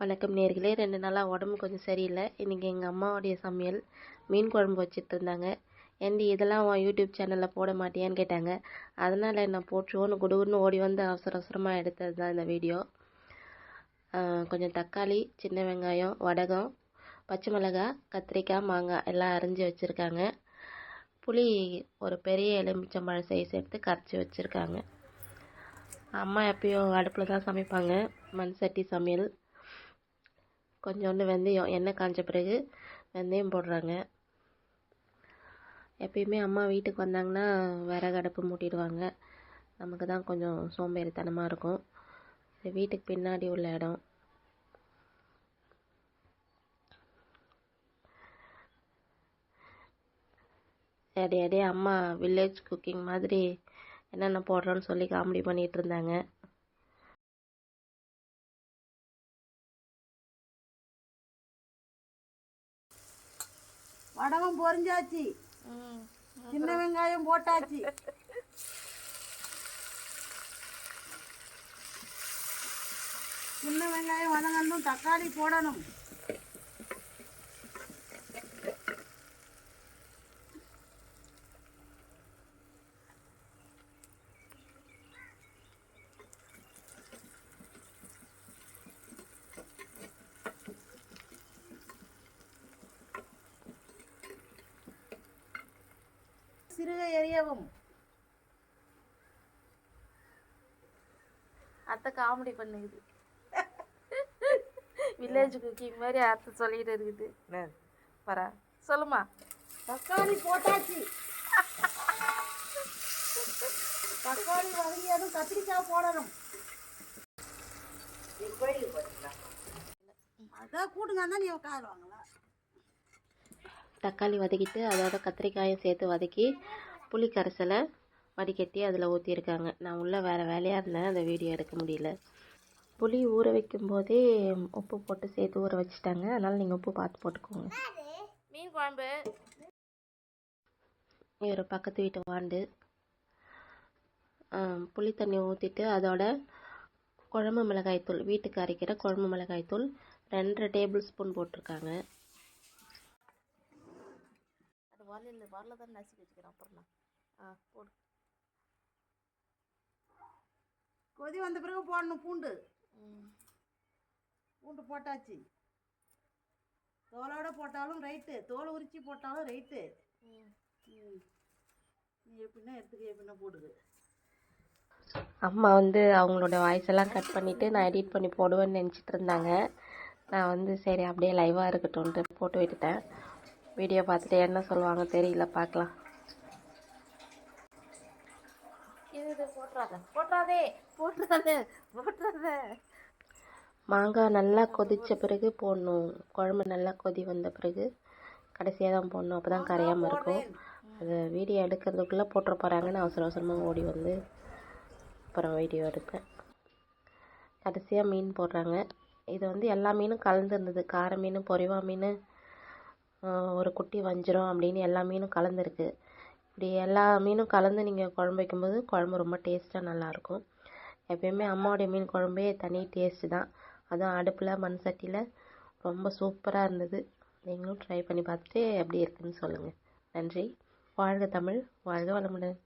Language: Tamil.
வணக்கம் நேர்களே. ரெண்டு நாளாக உடம்பு கொஞ்சம் சரியில்லை. இன்றைக்கி எங்கள் அம்மாவுடைய சமையல். மீன் குழம்பு வச்சுட்டு இருந்தாங்க ஏண்டி இதெல்லாம் உன் யூடியூப் சேனலில் போட மாட்டியான்னு கேட்டாங்க. அதனால் நான் போட்டுருவோன்னு குடுகுடுன்னு ஓடி வந்து அவசர அவசரமாக எடுத்தது தான் இந்த வீடியோ. கொஞ்சம் தக்காளி சின்ன வெங்காயம் வடகம் பச்சை மிளகாய் கத்திரிக்காய் மாங்காய் எல்லாம் அரிஞ்சு வச்சுருக்காங்க. புளி ஒரு பெரிய எலுமிச்சம்பழம் சைஸ் எடுத்து கரைச்சி வச்சுருக்காங்க. அம்மா எப்பயும் அடுப்பில் தான் சமைப்பாங்க. மண் சட்டி சமையல். கொஞ்சோண்டு வெந்தயம் எண்ணெய் காஞ்ச பிறகு வெந்தயம் போடுறாங்க. எப்பயுமே அம்மா வீட்டுக்கு வந்தாங்கன்னா விறகு அடுப்பு மூட்டிடுவாங்க. நமக்கு தான் கொஞ்சம் சோம்பேறித்தனமாக இருக்கும். வீட்டுக்கு பின்னாடி உள்ள இடம். அடி அடி அம்மா வில்லேஜ் குக்கிங் மாதிரி என்னென்ன போடுறோன்னு சொல்லி காமெடி பண்ணிகிட்டு இருந்தாங்க. வடகம் பொரிஞ்சாச்சு சின்ன வெங்காயம் போட்டாச்சு. சின்ன வெங்காயம் வதங்கணும் தக்காளி போடணும். சிறுக எரியவும் அத்தை காமெடி பண்ணுது. வில்லேஜ் குக்கிங் மாதிரி அத்தை சொல்லிட்டு இருக்குது. பரா சொல்லுமா தக்காளி போட்டாச்சு. தக்காளி வதங்கியதும் கத்திரிக்காய் போடணும். அதான் கூட்டுங்க தான் நீ உட்காருவாங்களா தக்காளி வதக்கிட்டு அதோட கத்திரிக்காயும் சேர்த்து வதக்கி புளி கரைசலை வடிகட்டி அதில் ஊற்றிருக்காங்க நான் உள்ளே வேறு வேலையாக இருந்தேன் அந்த வீடியோ எடுக்க முடியல. புளி ஊற வைக்கும் போதே உப்பு போட்டு சேர்த்து ஊற வச்சுட்டாங்க. அதனால் நீங்கள் உப்பு பார்த்து போட்டுக்கோங்க. மீன் குழம்பு. ஒரு பக்கத்து வீட்டு வாண்டு. புளி தண்ணி ஊற்றிட்டு அதோட குழம்பு மிளகாய்த்தூள் வீட்டுக்கு அரைக்கிற குழம்பு மிளகாய்த்தூள் ரெண்டரை டேபிள் ஸ்பூன் போட்டிருக்காங்க. அது வரல வரல தான் நசுக்கி வச்சுக்கிறேன். அப்புறம் ஆ போடு. கொதி வந்த பிறகு போடணும் பூண்டு. ம். பூண்டு போட்டாச்சு. தோலோட போட்டாலும் ரைட்டு. தோலை உரிச்சு போட்டாலும் ரைட்டு. நீ எப்படின்னா எடுத்துக்க எப்படின்னா போடுது அம்மா வந்து அவங்களோட வாய்ஸ் எல்லாம் கட் பண்ணிவிட்டு நான் எடிட் பண்ணி போடுவேன்னு நினச்சிட்டு இருந்தாங்க. நான் வந்து சரி அப்படியே லைவாக இருக்கட்டும்ன்ட்டு போட்டு விட்டுட்டேன். வீடியோ பார்த்துட்டு என்ன சொல்லுவாங்க தெரியல பார்க்கலாம். இது இது போட்டுறாத. போட்டுறாதே. போட்டுறாத. போட்டுறாத. மாங்காய் நல்லா கொதித்த பிறகு போடணும். குழம்பு நல்லா கொதி வந்த பிறகு கடைசியாக தான் போடணும். அப்போ தான் கரையாமல் இருக்கும். அது வீடியோ எடுக்கிறதுக்குள்ளே போட்டுற போகிறாங்கன்னு அவசர அவசரமாக ஓடி வந்து அப்புறம் வீடியோ எடுப்பேன். கடைசியாக மீன் போடுறாங்க. இது வந்து எல்லா மீனும் கலந்துருந்தது கார மீன் பொரிவா மீன் ஒரு குட்டி வஞ்சிரம் அப்படின்னு எல்லா மீனும் கலந்துருக்கு. இப்படி எல்லா மீனும் கலந்து நீங்கள் குழம்பு வைக்கும்போது குழம்பு ரொம்ப டேஸ்ட்டாக நல்லாயிருக்கும். எப்பயுமே அம்மாவுடைய மீன் குழம்பே தனி டேஸ்ட்டு தான். அதுவும் அடுப்பில் மண் சட்டியில் ரொம்ப சூப்பராக இருந்தது. நீங்களும் ட்ரை பண்ணி பார்த்துட்டு எப்படி இருக்குதுன்னு சொல்லுங்கள் நன்றி. வாழ்க தமிழ் வாழ்க வளமுடன்.